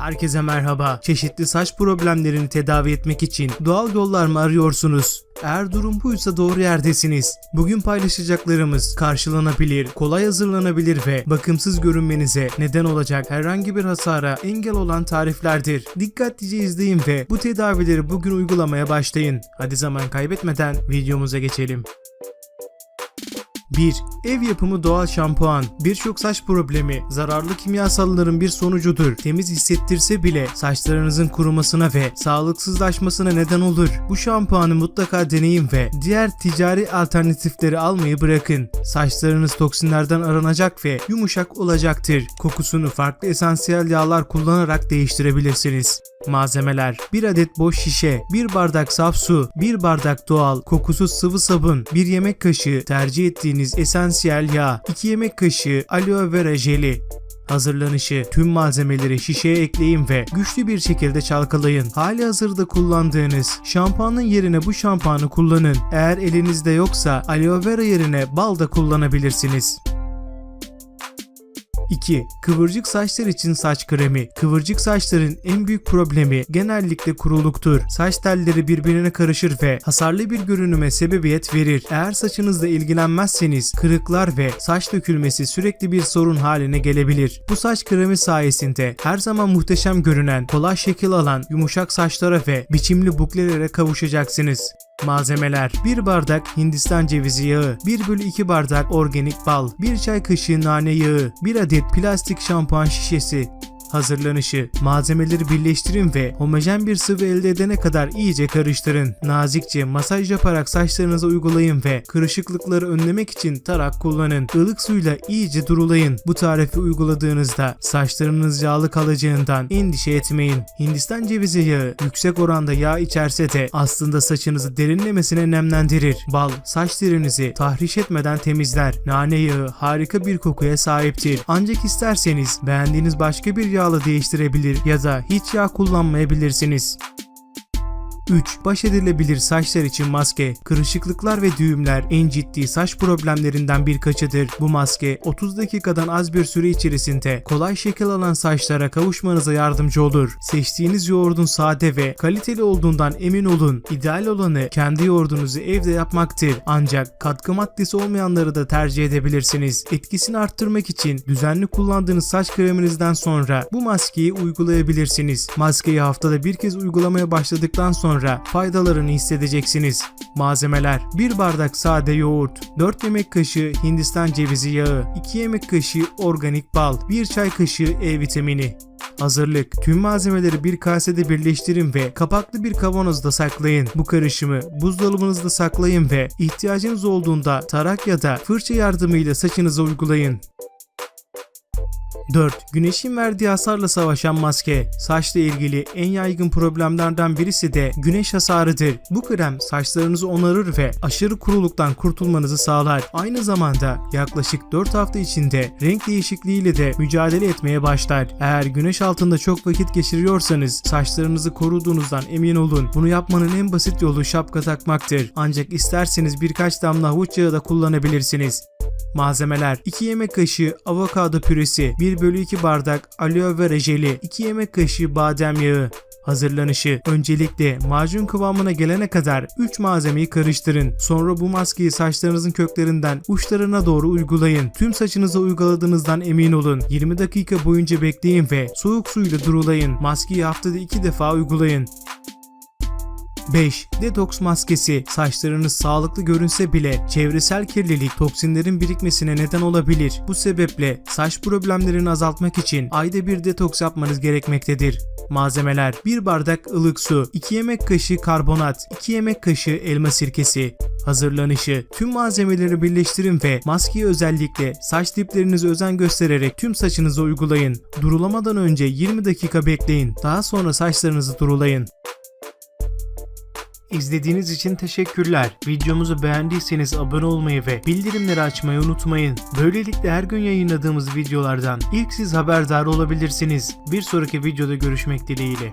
Herkese merhaba. Çeşitli saç problemlerini tedavi etmek için doğal yollar mı arıyorsunuz? Eğer durum buysa doğru yerdesiniz. Bugün paylaşacaklarımız karşılanabilir, kolay hazırlanabilir ve bakımsız görünmenize neden olacak herhangi bir hasara engel olan tariflerdir. Dikkatlice izleyin ve bu tedavileri bugün uygulamaya başlayın. Hadi zaman kaybetmeden videomuza geçelim. 1. Ev yapımı doğal şampuan. Birçok saç problemi zararlı kimyasalların bir sonucudur. Temiz hissettirse bile saçlarınızın kurumasına ve sağlıksızlaşmasına neden olur. Bu şampuanı mutlaka deneyin ve diğer ticari alternatifleri almayı bırakın. Saçlarınız toksinlerden aranacak ve yumuşak olacaktır. Kokusunu farklı esansiyel yağlar kullanarak değiştirebilirsiniz. Malzemeler 1 adet boş şişe, 1 bardak saf su, 1 bardak doğal, kokusuz sıvı sabun, 1 yemek kaşığı tercih ettiğiniz esansiyel yağ, 2 yemek kaşığı aloe vera jeli, Hazırlanışı tüm malzemeleri şişeye ekleyin ve güçlü bir şekilde çalkalayın. Hali hazırda kullandığınız şampuanın yerine bu şampuanı kullanın. Eğer elinizde yoksa aloe vera yerine bal da kullanabilirsiniz. 2. Kıvırcık saçlar için saç kremi. Kıvırcık saçların en büyük problemi genellikle kuruluktur. Saç telleri birbirine karışır ve hasarlı bir görünüme sebebiyet verir. Eğer saçınızla ilgilenmezseniz kırıklar ve saç dökülmesi sürekli bir sorun haline gelebilir. Bu saç kremi sayesinde her zaman muhteşem görünen, kolay şekil alan yumuşak saçlara ve biçimli buklelere kavuşacaksınız. Malzemeler. 1 bardak Hindistan cevizi yağı 1 bölü 2 bardak organik bal 1 çay kaşığı nane yağı 1 adet plastik şampuan şişesi Hazırlanışı Malzemeleri birleştirin ve homojen bir sıvı elde edene kadar iyice karıştırın. Nazikçe masaj yaparak saçlarınıza uygulayın ve kırışıklıkları önlemek için tarak kullanın. Ilık suyla iyice durulayın. Bu tarifi uyguladığınızda saçlarınız yağlı kalacağından endişe etmeyin. Hindistan cevizi yağı yüksek oranda yağ içerse de aslında saçınızı derinlemesine nemlendirir. Bal saç derinizi tahriş etmeden temizler. Nane yağı harika bir kokuya sahiptir. Ancak isterseniz beğendiğiniz başka bir yağla değiştirebilir ya da hiç yağ kullanmayabilirsiniz. 3. Baş edilebilir saçlar için maske. Kırışıklıklar ve düğümler en ciddi saç problemlerinden birkaçıdır. Bu maske 30 dakikadan az bir süre içerisinde kolay şekil alan saçlara kavuşmanıza yardımcı olur. Seçtiğiniz yoğurdun sade ve kaliteli olduğundan emin olun. İdeal olanı kendi yoğurdunuzu evde yapmaktır. Ancak katkı maddesi olmayanları da tercih edebilirsiniz. Etkisini arttırmak için düzenli kullandığınız saç kreminizden sonra bu maskeyi uygulayabilirsiniz. Maskeyi haftada bir kez uygulamaya başladıktan sonra faydalarını hissedeceksiniz. Malzemeler 1 bardak sade yoğurt, 4 yemek kaşığı Hindistan cevizi yağı, 2 yemek kaşığı organik bal, 1 çay kaşığı E vitamini. Hazırlık. Tüm malzemeleri bir kasede birleştirin ve kapaklı bir kavanozda saklayın. Bu karışımı buzdolabınızda saklayın ve ihtiyacınız olduğunda tarak ya da fırça yardımıyla saçınıza uygulayın. 4. Güneşin verdiği hasarla savaşan maske. Saçla ilgili en yaygın problemlerden birisi de güneş hasarıdır. Bu krem saçlarınızı onarır ve aşırı kuruluktan kurtulmanızı sağlar. Aynı zamanda yaklaşık 4 hafta içinde renk değişikliğiyle de mücadele etmeye başlar. Eğer güneş altında çok vakit geçiriyorsanız saçlarınızı koruduğunuzdan emin olun. Bunu yapmanın en basit yolu şapka takmaktır. Ancak isterseniz birkaç damla havuç yağı da kullanabilirsiniz. Malzemeler 2 yemek kaşığı avokado püresi, 1 bölü 2 bardak aloe vera jeli, 2 yemek kaşığı badem yağı. Hazırlanışı Öncelikle macun kıvamına gelene kadar 3 malzemeyi karıştırın. Sonra bu maskeyi saçlarınızın köklerinden uçlarına doğru uygulayın. Tüm saçınıza uyguladığınızdan emin olun. 20 dakika boyunca bekleyin ve soğuk suyla durulayın. Maskeyi haftada 2 defa uygulayın. 5. Detoks maskesi. Saçlarınız sağlıklı görünse bile çevresel kirlilik toksinlerin birikmesine neden olabilir. Bu sebeple saç problemlerini azaltmak için ayda bir detoks yapmanız gerekmektedir. Malzemeler 1 bardak ılık su, 2 yemek kaşığı karbonat, 2 yemek kaşığı elma sirkesi. Hazırlanışı Tüm malzemeleri birleştirin ve maskeyi özellikle saç diplerinize özen göstererek tüm saçınıza uygulayın. Durulamadan önce 20 dakika bekleyin. Daha sonra saçlarınızı durulayın. İzlediğiniz için teşekkürler. Videomuzu beğendiyseniz abone olmayı ve bildirimleri açmayı unutmayın. Böylelikle her gün yayınladığımız videolardan ilk siz haberdar olabilirsiniz. Bir sonraki videoda görüşmek dileğiyle.